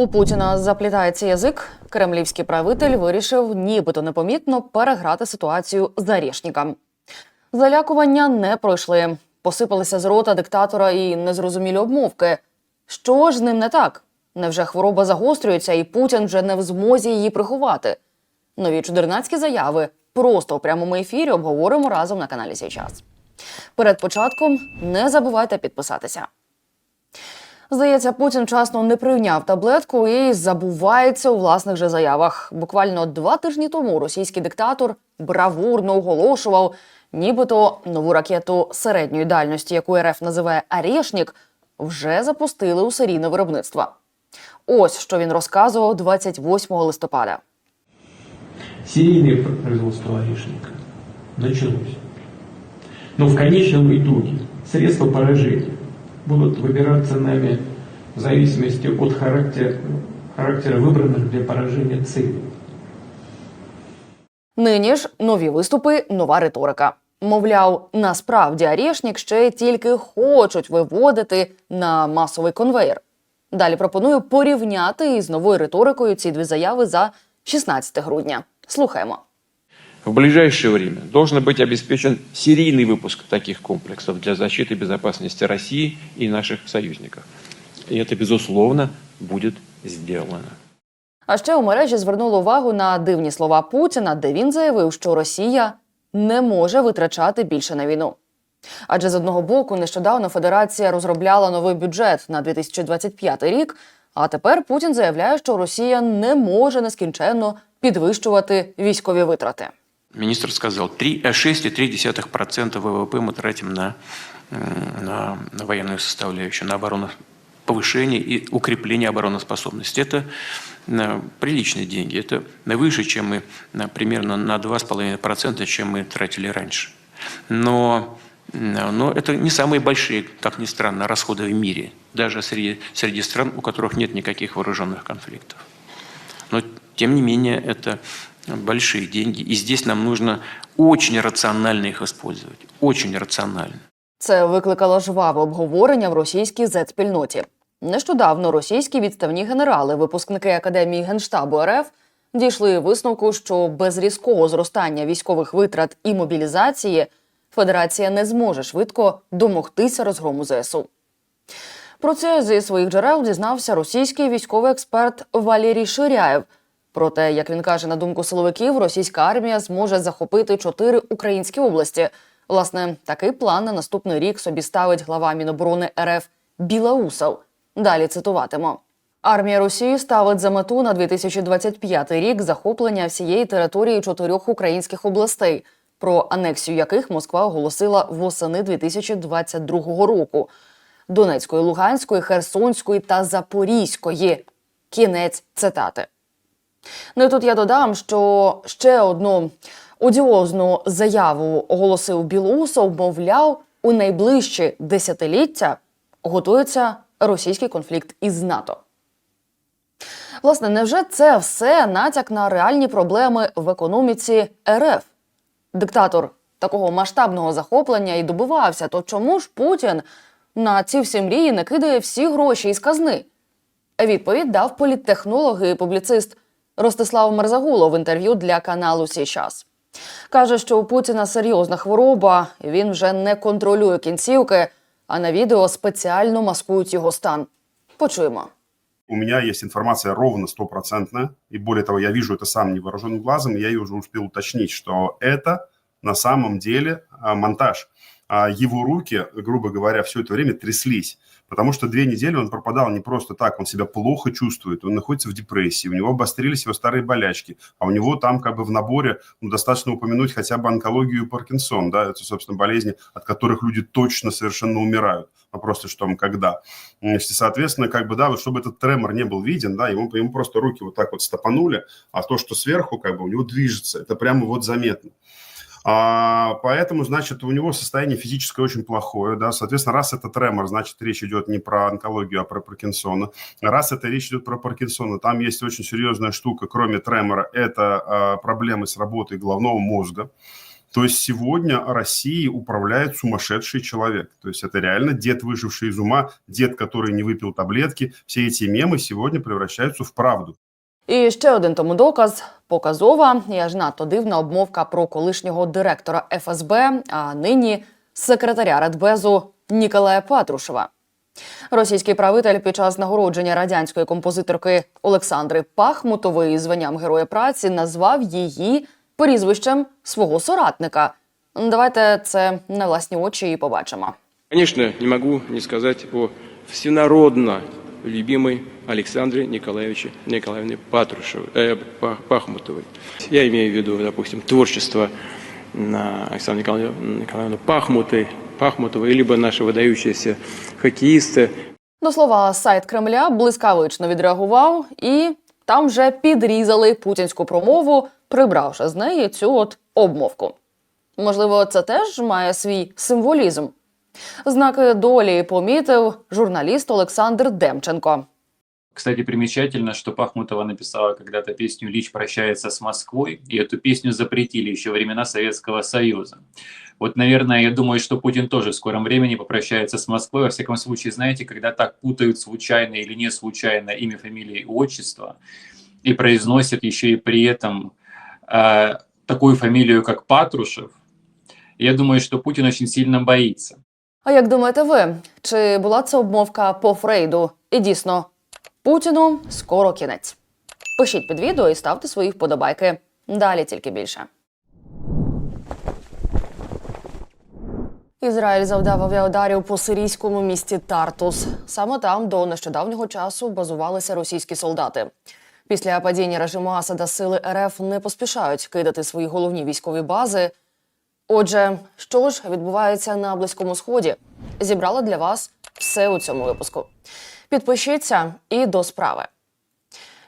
У Путіна заплітається язик. Кремлівський правитель вирішив, нібито непомітно переграти ситуацію з Арєшніком. Залякування не пройшли. Посипалися з рота диктатора і незрозумілі обмовки. Що ж з ним не так? Невже хвороба загострюється, і Путін вже не в змозі її приховати? Нові чудернацькі заяви просто у прямому ефірі обговоримо разом на каналі «Сій час». Перед початком не забувайте підписатися. Здається, Путін вчасно не прийняв таблетку і забувається у власних же заявах. Буквально два тижні тому російський диктатор бравурно оголошував, нібито нову ракету середньої дальності, яку РФ називає Арєшнік, вже запустили у серійне виробництво. Ось що він розказував 28 листопада. Серийное производство орешника началось. Но в конечном итоге средства поражения будут выбираться нами в зависимости от характера, характера выбранных для поражения целей. Нині ж нові виступи, нова риторика. Мовляв, насправді Арєшнік ще тільки хочуть виводити на масовий конвейер. Далі пропоную порівняти із новою риторикою ці дві заяви за 16 грудня. Слухаємо. В ближайшее время должен быть обеспечен серийный выпуск таких комплексов для защиты безопасности России и наших союзников. И это, безусловно, будет сделано. А ще у мережі звернули увагу на дивні слова Путіна, де він заявив, що Росія не може витрачати більше на війну. Адже з одного боку, нещодавно Федерація розробляла новий бюджет на 2025 рік. А тепер Путін заявляє, що Росія не може нескінченно підвищувати військові витрати. Министр сказал, 3, э, 6,3% ВВП мы тратим на, м, на, на военную составляющую, на оборону, повышение и укрепление обороноспособности. Это э, приличные деньги, это выше, чем мы на, примерно на 2,5%, чем мы тратили раньше. Но, но это не самые большие, как ни странно, расходы в мире, даже среди, среди стран, у которых нет никаких вооруженных конфликтов. Но, тем не менее, это большие деньги. И здесь нам нужно очень рационально их использовать. Очень рационально. Це викликало жваве обговорення в російській зет-спільноті. Нещодавно російські відставні генерали, випускники академії генштабу РФ, дійшли висновку, що без різкого зростання військових витрат і мобілізації Федерація не зможе швидко домогтися розгрому ЗСУ. Про це зі своїх джерел дізнався російський військовий експерт Валерій Ширяєв. Про те, як він каже, на думку силовиків, російська армія зможе захопити чотири українські області. Власне, такий план на наступний рік собі ставить глава Міноборони РФ Білаусов. Далі цитуватиму. Армія Росії ставить за мету на 2025 рік захоплення всієї території чотирьох українських областей, про анексію яких Москва оголосила восени 2022 року: Донецької, Луганської, Херсонської та Запорізької. Кінець цитати. Ну і тут я додам, що ще одну одіозну заяву оголосив Білоусов, мовляв, у найближчі десятиліття готується російський конфлікт із НАТО. Власне, невже це все натяк на реальні проблеми в економіці РФ? Диктатор такого масштабного захоплення і добивався, то чому ж Путін на ці всі мрії не кидає всі гроші із казни? Відповідь дав політтехнолог і публіцист Ростислав Мерзагулов в інтерв'ю для каналу «Сій час». Каже, що у Путіна серйозна хвороба, і він вже не контролює кінцівки, а на відео спеціально маскують його стан. Почуємо. У меня есть информация ровно стопроцентная, и более того, я вижу это сам невооруженным глазом, и я ее уже успел уточнить, что это на самом деле а, монтаж. А его руки, грубо говоря, все это время тряслись, Потому что две недели он пропадал не просто так, он себя плохо чувствует, он находится в депрессии, у него обострились его старые болячки, а у него там как бы в наборе, ну, достаточно упомянуть хотя бы онкологию и Паркинсон, да, это, собственно, болезни, от которых люди точно совершенно умирают. Вопрос лишь в том, когда. Значит, соответственно, как бы, да, вот чтобы этот тремор не был виден, да, ему, ему просто руки вот так вот стопанули, а то, что сверху, как бы, у него движется, это прямо вот заметно. А, поэтому, значит, у него состояние физическое очень плохое, да, соответственно, раз это тремор, значит, речь идет не про онкологию, а про Паркинсона. Раз это речь идет про Паркинсона, там есть очень серьезная штука, кроме тремора, это а, проблемы с работой головного мозга. То есть сегодня Россией управляет сумасшедший человек. То есть это реально дед, выживший из ума, дед, который не выпил таблетки. Все эти мемы сегодня превращаются в правду. І ще один тому доказ показова і аж надто дивна обмовка про колишнього директора ФСБ, а нині секретаря Радбезу Ніколая Патрушева. Російський правитель під час нагородження радянської композиторки Олександри Пахмутової званням Героя праці назвав її прізвищем свого соратника. Давайте це на власні очі і побачимо. Конечно, не могу не сказать о всенародно любимой Александре Николаевиче Николаевне Патрушевой, э, Па- Пахмутовой. Я имею в виду, допустим, творчество на Александры Николаевны, Николаевны Пахмутой, Пахмутовой, либо наши выдающиеся хоккеисты, До слова, сайт Кремля блискавично відреагував, і там вже підрізали путінську промову, прибравши з неї цю от обмовку. Можливо, це теж має свій символізм. Знаки долі помітив журналіст Олександр Демченко. Кстати, примечательно, что Пахмутова написала когда-то песню «Лич прощается с Москвой», и эту песню запретили еще во времена Советского Союза. Вот, наверное, я думаю, что Путин тоже в скором времени попрощается с Москвой. Во всяком случае, знаете, когда так путают случайно или не случайно имя, фамилия и отчество, и произносят еще и при этом э, такую фамилию, как Патрушев, я думаю, что Путин очень сильно боится. А як думаєте ви, чи була це обмовка по Фрейду? І дійсно, Путіну скоро кінець. Пишіть під відео і ставте свої вподобайки. Далі тільки більше. Ізраїль завдав авіаударів по сирійському місті Тартус. Саме там до нещодавнього часу базувалися російські солдати. Після падіння режиму Асада сили РФ не поспішають кидати свої головні військові бази. Отже, що ж відбувається на Близькому Сході? Зібрала для вас все у цьому випуску. Підпишіться і до справи.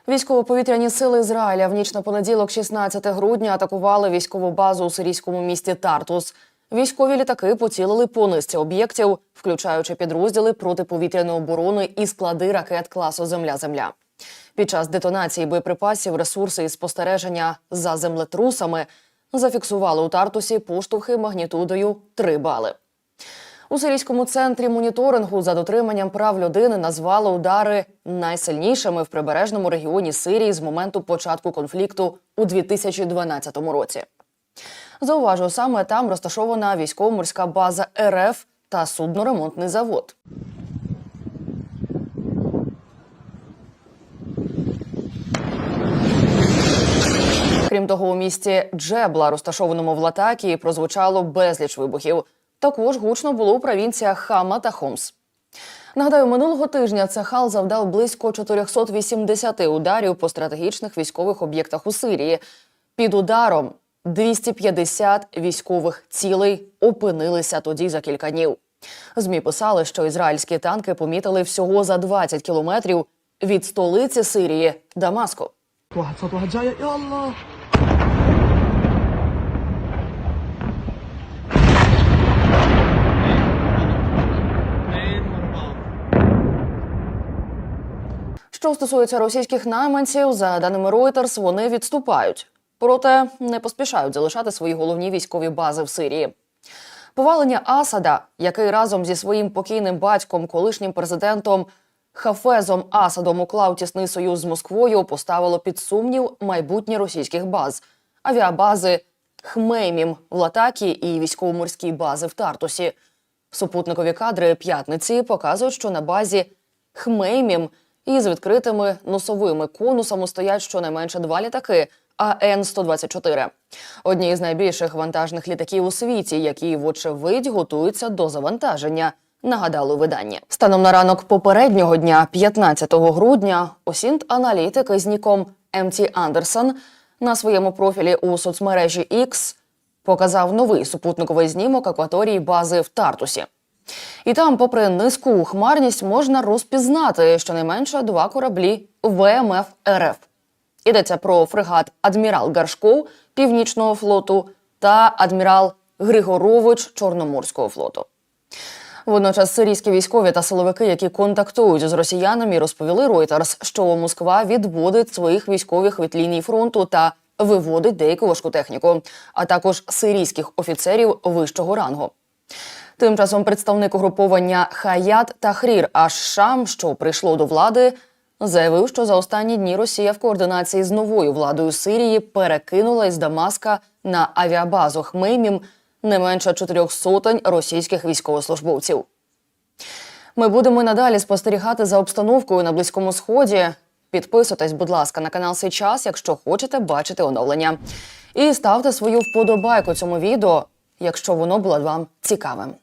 Військово-повітряні сили Ізраїля в ніч на понеділок, 16 грудня, атакували військову базу у сирійському місті Тартус. Військові літаки поцілили по низці об'єктів, включаючи підрозділи протиповітряної оборони і склади ракет класу Земля-Земля. Під час детонації боєприпасів, ресурси і спостереження за землетрусами зафіксували у Тартусі поштовхи магнітудою 3 бали. У сирійському центрі моніторингу за дотриманням прав людини назвали удари найсильнішими в прибережному регіоні Сирії з моменту початку конфлікту у 2012 році. Зауважу, саме там розташована військово-морська база РФ та судноремонтний завод. Крім того, у місті Джебла, розташованому в Латакії, прозвучало безліч вибухів. Також гучно було у провінціях Хама та Хомс. Нагадаю, минулого тижня Цехал завдав близько 480 ударів по стратегічних військових об'єктах у Сирії. Під ударом 250 військових цілей опинилися тоді за кілька днів. ЗМІ писали, що ізраїльські танки помітили всього за 20 кілометрів від столиці Сирії Дамаску. واحد صوت واحد جاي يا الله Що стосується російських найманців, за даними Reuters, вони відступають, проте не поспішають залишати свої головні військові бази в Сирії. Повалення Асада, який разом зі своїм покійним батьком, колишнім президентом Хафезом Асадом уклав тісний союз з Москвою, поставило під сумнів майбутнє російських баз, авіабази Хмеймім в Латакі і військово-морські бази в Тартусі. Супутникові кадри п'ятниці показують, що на базі Хмеймім із відкритими носовими конусами стоять щонайменше два літаки АН-124. Одні з найбільших вантажних літаків у світі, які, вочевидь, готуються до завантаження. Нагадали у виданні. Станом на ранок попереднього дня, 15 грудня, осінт аналітик із ніком МТ Андерсон на своєму профілі у соцмережі X показав новий супутниковий знімок акваторії бази в Тартусі. І там, попри низьку хмарність, можна розпізнати щонайменше два кораблі ВМФ РФ. Йдеться про фрегат Адмірал Гаршков Північного флоту та адмірал Григорович Чорноморського флоту. Водночас сирійські військові та силовики, які контактують з росіянами, розповіли Reuters, що Москва відводить своїх військових від лінії фронту та виводить деяку важку техніку, а також сирійських офіцерів вищого рангу. Тим часом представник угруповання Хаят Тахрір Аш-Шам, що прийшло до влади, заявив, що за останні дні Росія в координації з новою владою Сирії перекинула із Дамаска на авіабазу Хмеймім не менше чотирьох сотень російських військовослужбовців. Ми будемо надалі спостерігати за обстановкою на близькому сході. Підписуйтесь, будь ласка, на канал «Сей час, якщо хочете бачити оновлення. І ставте свою вподобайку цьому відео, якщо воно було вам цікавим.